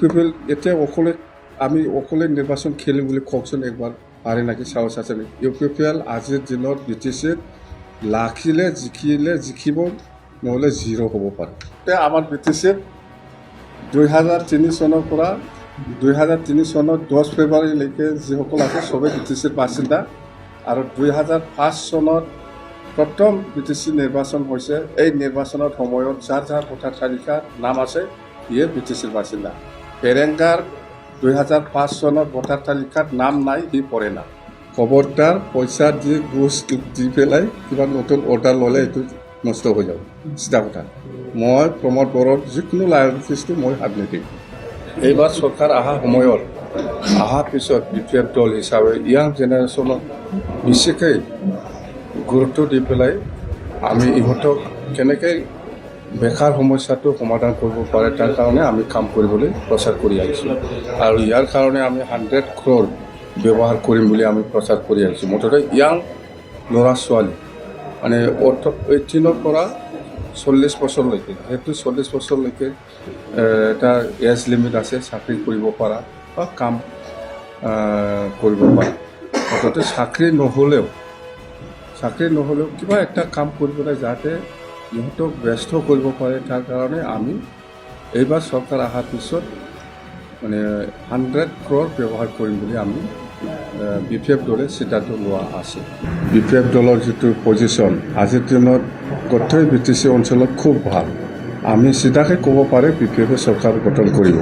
People এতিয়া অকলে আমি অকলে নিৰ্বাচন খেলিম বুলি কওকচোন একবাৰ, পাৰে নেকি সাহস আছে নেকি ইউ পি পি এল আজিৰ দিনত বি টি লাখিলে জিকিলে জিকিব, নহ'লে জিৰ' হ'ব পাৰে। আমাৰ বি টি চিত দুই হাজাৰ তিনি চনৰ পৰা দুই হাজাৰ তিনি চনৰ দহ ফেব্ৰুৱাৰীলৈকে যিসকল আছে, চবেই বি টি চিৰ আৰু দুই হাজাৰ পাঁচ চনত প্ৰথম বি টি চি নিৰ্বাচন হৈছে, এই নিৰ্বাচনৰ সময়ত যাৰ যাৰ ভোটাৰ তালিকাত নাম আছে ইয়ে বি টি বাসিন্দা। পেৰেংগাৰ দুই হাজাৰ পাঁচ চনত ভোটাৰ তালিকাত নাম নাই সি পৰে না। খবৰদাৰ পইচা দি ঘোচ দি পেলাই কিবা নতুন অৰ্ডাৰ ল'লে এইটো নষ্ট হৈ যাব। চিধা কথা। মই, প্ৰমোদ বড়োৰ যিকোনো লাইব্ৰেৰীটো মই হাত নিদিম। এইবাৰ চৰকাৰ অহা সময়ত অহাৰ পিছত বি পি এফ দল হিচাপে ইয়াং জেনেৰেশ্যনক বেছিকৈ গুৰুত্ব দি পেলাই আমি ইহঁতক কেনেকৈ বেকাৰ সমস্যাটো সমাধান কৰিব পাৰে তাৰ কাৰণে আমি কাম কৰিবলৈ প্ৰচাৰ কৰি আহিছোঁ আৰু ইয়াৰ কাৰণে আমি হাণ্ড্ৰেড ক্ৰ'ৰ ব্যৱহাৰ কৰিম বুলি আমি প্ৰচাৰ কৰি আহিছোঁ মুঠতে ইয়াং ল'ৰা ছোৱালী মানে এইটিনৰ পৰা চল্লিছ বছৰলৈকে সেইটো চল্লিছ বছৰলৈকে এটা এজ লিমিট আছে চাকৰি কৰিব পৰা বা কাম কৰিব পৰা। মুঠতে চাকৰি নহ'লেও চাকৰি নহ'লেও কিবা এটা কাম কৰিবলৈ যাতে ইহঁতক ব্যস্ত কৰিব পাৰে তাৰ কাৰণে আমি এইবাৰ চৰকাৰ অহাৰ পিছত মানে হাণ্ড্ৰেড ক্ৰ'ৰ ব্যৱহাৰ কৰিম বুলি আমি বি পি এফ দলে সিদ্ধান্ত লোৱা আছে। বি পি এফ দলৰ যিটো পজিশ্যন আজিৰ দিনত গোটেই বি টি চি অঞ্চলত খুব ভালো। আমি চিধাকৈ ক'ব পাৰে বি পি এফে চৰকাৰ গঠন কৰিব